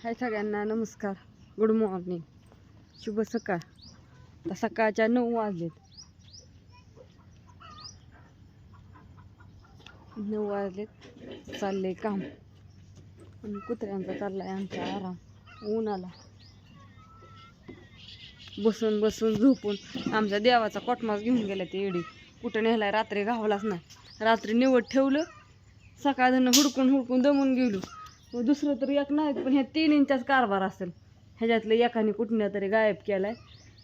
हाय सगळ्यांना नमस्कार. Good morning शुभ सकाळ. आता सकाळच्या नऊ वाजलेत. नऊ वाजलेत. चाललंय काम. आणि कुत्र्यांचा चाललाय आमचा आराम. ऊन आला. बसून बसून झोपून. आमच्या देवाचा कोटमास घेऊन गेला ते एडी कुठं नेलाय रात्री गावलाच नाही. रात्री निवड ठेवलं सकाळ हुडकून हुडकून दमून गेलो. दुसरं तर एक नाही पण ह्या तीन इंचाच कारभार असेल. ह्याच्यातलं एकाने कुठल्या तरी गायब केलाय.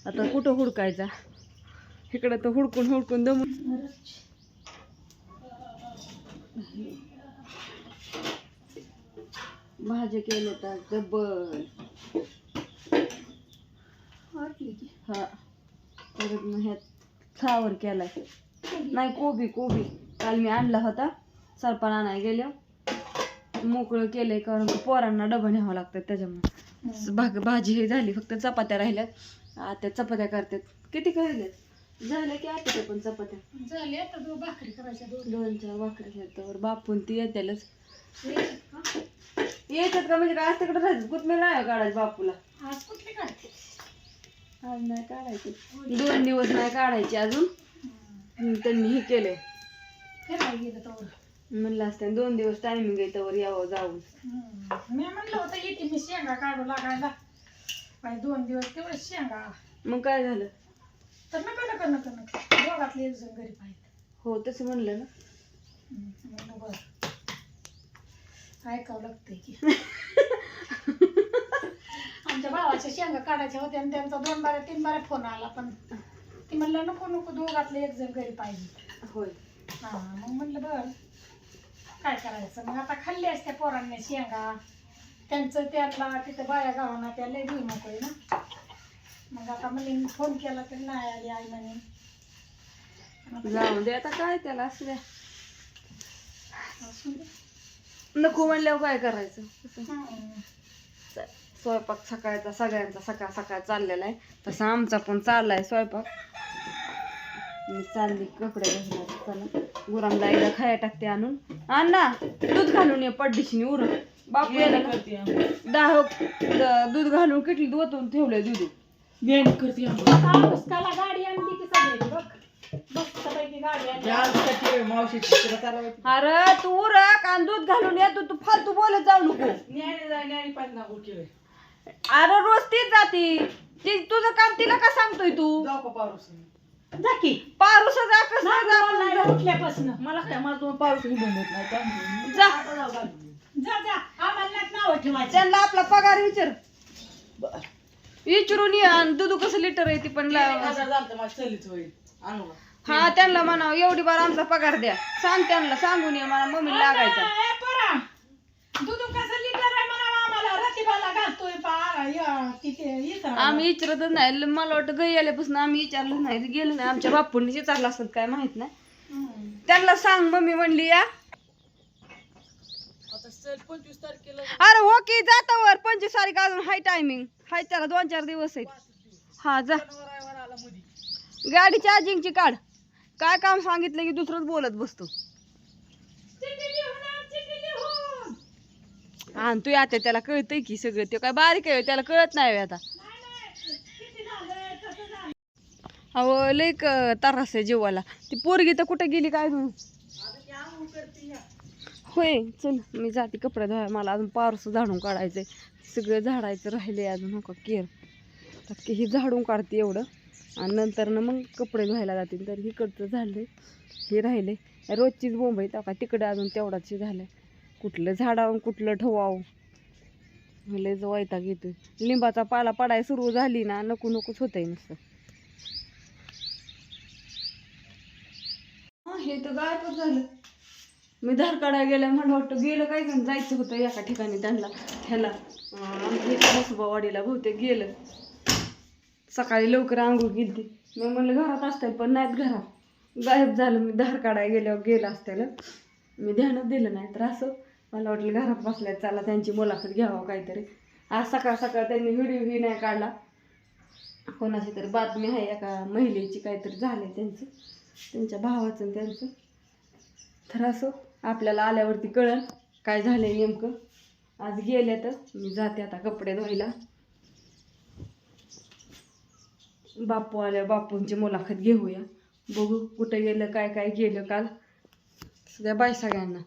आता कुठं हुडकायचा? इकडं तर हुडकून हुडकून दमून. भाज्या केल्या तर डबल हा. परत मग ह्यात फ्लावर केलाय. नाही कोबी कोबी. काल मी आणला होता. सरपण आणायला गेलो मोकळं केलंय कारण का पोरांना डबा न्यावं लागतात त्याच्यामुळे. भाग भाजी हे झाली फक्त चपात्या राहिल्यात. आता चपात्या करतात. किती राहिल्यात झाल्या की आता पण चपात्या? झाले आता दोन भाकरी करायच्या दोन. चार भाकरी तर बापून ती येत्यालच. येतात का म्हणजे काय? तिकडे राहायचं नाही काढायचं बापूला? आज कुठली काढते? आज नाही काढायचे. दोन दिवस नाही काढायचे अजून. त्यांनी हे केलंय. म्हणलं असतं दोन दिवस टायमिंग आहे तर यावं जाऊन. मी म्हणलं होतं येते मी शेंगा काढू लागायला. बाई दोन दिवस तेवढं शेंगा. मग काय झालं? तर नका नका नका नका. दोघातले एक जण घरी पाहिजे हो तसं म्हणलं ना. म्हणलं बरं. ऐकावं लागतंय की. आमच्या भावाच्या शेंगा काढायच्या होत्या आणि त्यांचा दोन बाऱ्या तीन बाऱ्या फोन आला पण ती म्हणलं नको नको दोघातले एक जण घरी पाहिजे होय. हा मग म्हणलं बरं. काय करायचं? मग आता खाल्ली असत्या पोरांनी शेंगा. त्यांचं त्यांना तिथं बाया गावांना त्या लय भुई मोकळे ना. मग आता म्हणले फोन केला तर नाही आली आई म्हणे. जाऊन दे आता काय त्याला असू द्या. असू दे. नको म्हणल्यावर काय करायचं? स्वयंपाक सकाळचा सगळ्यांचा सकाळ सकाळ चाललेला आहे. तसा आमचा पण चाललाय स्वयंपाक. मी चालली कपडे घालणार चला. गुरांना एकदा खाया टाकते आणून. आण ना दूध घालून ये पड्डीशीने उर बापू यायला ना. दहा द- दूध घालून किटली ओतून ठेवलंय दूध. आता पुस्तकाला गाडी आणली की सगळी बघ. मस्तपैकी गाडी आणली. अरे तू उरक आणि दूध घालून ये तू तू फालतू बोलत जाऊ नको. अरे रोज तीच जाती. ती तुझं काम तिला का सांगतोय तू? जा की. पारुस जा कसं नाही जा. बोलणार म्हणलं. उठल्यापासून. मला काय मला तुम्ही पारुस जा. जा जा. आम्हाला नाही नाव ठेवायचं. त्यांना आपला पगार विचार. विचारून ये आणि दूध कसं लिटर आहे ती पण लाव. हा त्यांना म्हणा एवढी बार आमचा पगार द्या. सांग त्यांना सांगून ये मला मम्मी लागायचा. दूध म्हणा आम्हाला रतिबाला घालतोय पा य- तिथे इथं. आम्ही विचारतच नाही. ल- मला वाटतं गई आल्यापासून आम्ही विचारलं नाही. गेलो नाही. आमच्या बापूंनी विचारलं असत काय माहीत नाही. हम्म. त्यांना सांग मम्मी म्हणली या. अरे हो की जातावर पंचवीस तारीख अजून हाय टायमिंग हाय त्याला दोन चार दिवस आहेत. हा जा. गाडी चार्जिंगची काढ. काय काम सांगितलं की दुसरंच बोलत बसतो. आणि तू आता त्याला कळतंय की सगळं. ते काय बारीक आहे त्याला कळत नाही आता. अहो लय क- त्रास आहे जेवायला ती पोरगी तर कुठं गेली काय म्हणून होय चल मी जाते कपडे धुवाय मला अजून पारसं झाडून काढायचंय. सगळं झाडायचं राहिले अजून हो का केर. तर की ही झाडून काढते एवढं. आणि नंतर ना मग कपडे धुवायला जातील तर इकडचं झालंय हे राहिले रोजचीच बोंब आहे का तिकडं अजून तेवढाच झालंय. कुठलं झाडावून कुठलं ठेवावं. लय जो वैताग येतो लिंबाचा पाला पडाय सुरू झाली ना नको नकोच होतंय नुसतं. हा, हे तर गायबच झालं. मी धार काढायला गेलं म्हणलं वाटतं गेलं काय घेऊन जायचं होतं एका ठिकाणी त्यांना ह्याला. आमच्या इथं बहुतेक गेलं. सकाळी लवकर आंघोळ गेली मी म्हणलं घरात असतील पण नाहीत घरात. गायब झालं मी धार काढायला गेल्यावर गेलं असत्याला. मी ध्यानच दिलं नाही तर असं मला वाटलं घरात बसल्यात चला त्यांची मुलाखत घ्यावं काहीतरी. आज सकाळ सकाळ त्यांनी व्हिडिओही नाही काढला. कोणाची तरी बातमी आहे एका महिलेची काहीतरी झाले त्यांचं त्यांच्या भावाचं त्यांचं. तर असं आपल्याला आल्यावरती कळन काय झालंय नेमकं. आज गेल्या तर मी जाते आता कपडे धुवायला. बापू आल्या बापूंची मुलाखत घेऊया. बघू कुठं गेलं काय काय गेलं काल. सगळ्या बाय सगळ्यांना.